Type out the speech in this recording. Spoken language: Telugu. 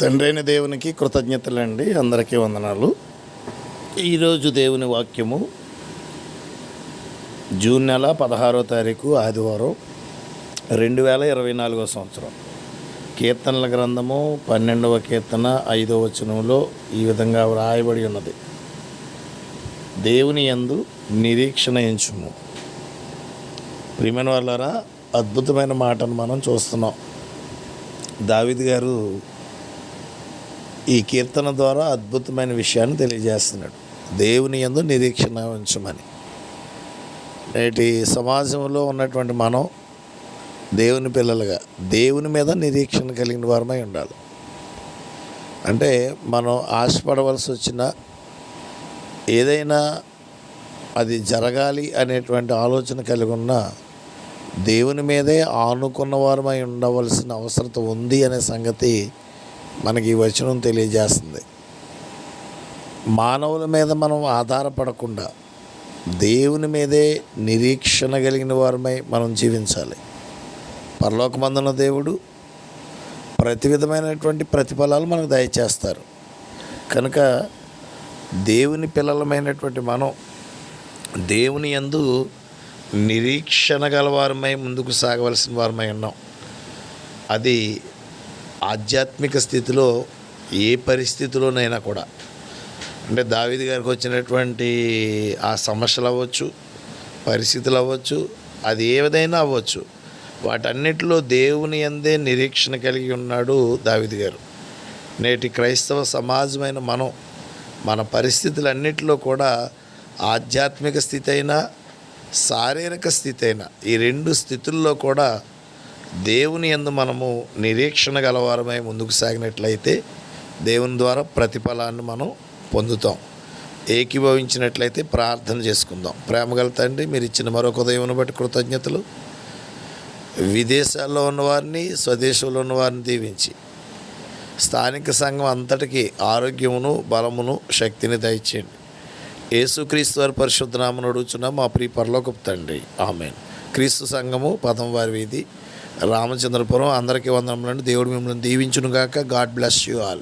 తండ్రైన దేవునికి కృతజ్ఞతలండి. అందరికీ వందనాలు. ఈరోజు దేవుని వాక్యము జూన్ నెల పదహారో తారీఖు ఆదివారం రెండు వేల ఇరవై నాలుగో సంవత్సరం. కీర్తనల గ్రంథము పన్నెండవ కీర్తన ఐదవ వచనంలో ఈ విధంగా వ్రాయబడి ఉన్నది. దేవుని యందు నిరీక్షణ ఎంచుము. ప్రియమైన వాళ్ళారా అద్భుతమైన మాటను మనం చూస్తున్నాం. దావిద్ గారు ఈ కీర్తన ద్వారా అద్భుతమైన విషయాన్ని తెలియజేస్తున్నాడు. దేవుని యందు నిరీక్షణ ఉంచమని. నేటి సమాజంలో ఉన్నటువంటి మనం దేవుని పిల్లలుగా దేవుని మీద నిరీక్షణ కలిగిన వారమై ఉండాలి. అంటే మనం ఆశపడవలసి వచ్చిన ఏదైనా అది జరగాలి అనేటువంటి ఆలోచన కలిగి ఉన్న దేవుని మీదే ఆనుకున్న వారమై ఉండవలసిన అవసరత ఉంది అనే సంగతి మనకి ఈ వచనం తెలియజేస్తుంది. మానవుల మీద మనం ఆధారపడకుండా దేవుని మీదే నిరీక్షణ కలిగిన వారమై మనం జీవించాలి. పరలోకమందున దేవుడు ప్రతి విధమైనటువంటి ప్రతిఫలాలు మనకు దయచేస్తారు. కనుక దేవుని పిల్లలమైనటువంటి మనం దేవుని యందు నిరీక్షణ గలవారమై ముందుకు సాగవలసిన వారమై ఉన్నాం. అది ఆధ్యాత్మిక స్థితిలో ఏ పరిస్థితిలోనైనా కూడా. అంటే దావిది గారికి వచ్చినటువంటి ఆ సమస్యలు అవ్వచ్చు పరిస్థితులు అవ్వచ్చు అది ఏదైనా అవ్వచ్చు. వాటన్నిటిలో దేవుని అందే నిరీక్షణ కలిగి ఉన్నాడు దావిది గారు. నేటి క్రైస్తవ సమాజమైన మనం మన పరిస్థితులన్నిటిలో కూడా ఆధ్యాత్మిక స్థితి అయినా శారీరక స్థితి అయినా ఈ రెండు స్థితుల్లో కూడా దేవుని యందు మనము నిరీక్షణ గలవారమై ముందుకు సాగినట్లయితే దేవుని ద్వారా ప్రతిఫలాన్ని మనం పొందుతాం. ఏకీభవించినట్లయితే ప్రార్థన చేసుకుందాం. ప్రేమగల తండ్రి మీరు ఇచ్చిన మరొక దేవుని బట్టి కృతజ్ఞతలు. విదేశాల్లో ఉన్నవారిని స్వదేశంలో ఉన్నవారిని దీవించి స్థానిక సంఘం అంతటికీ ఆరోగ్యమును బలమును శక్తిని దయచేయండి. యేసుక్రీస్తు వారి పరిశుద్ధనామను అడుగుచున్న మా ప్రియ పరలోకపు తండ్రి. ఆమెన్. క్రీస్తు సంఘము పదం వారి వీధి. రామచంద్రపురం. అందరికీ వందనములండి. దేవుడు మిమ్మల్ని దీవించునుగాక. God bless you all.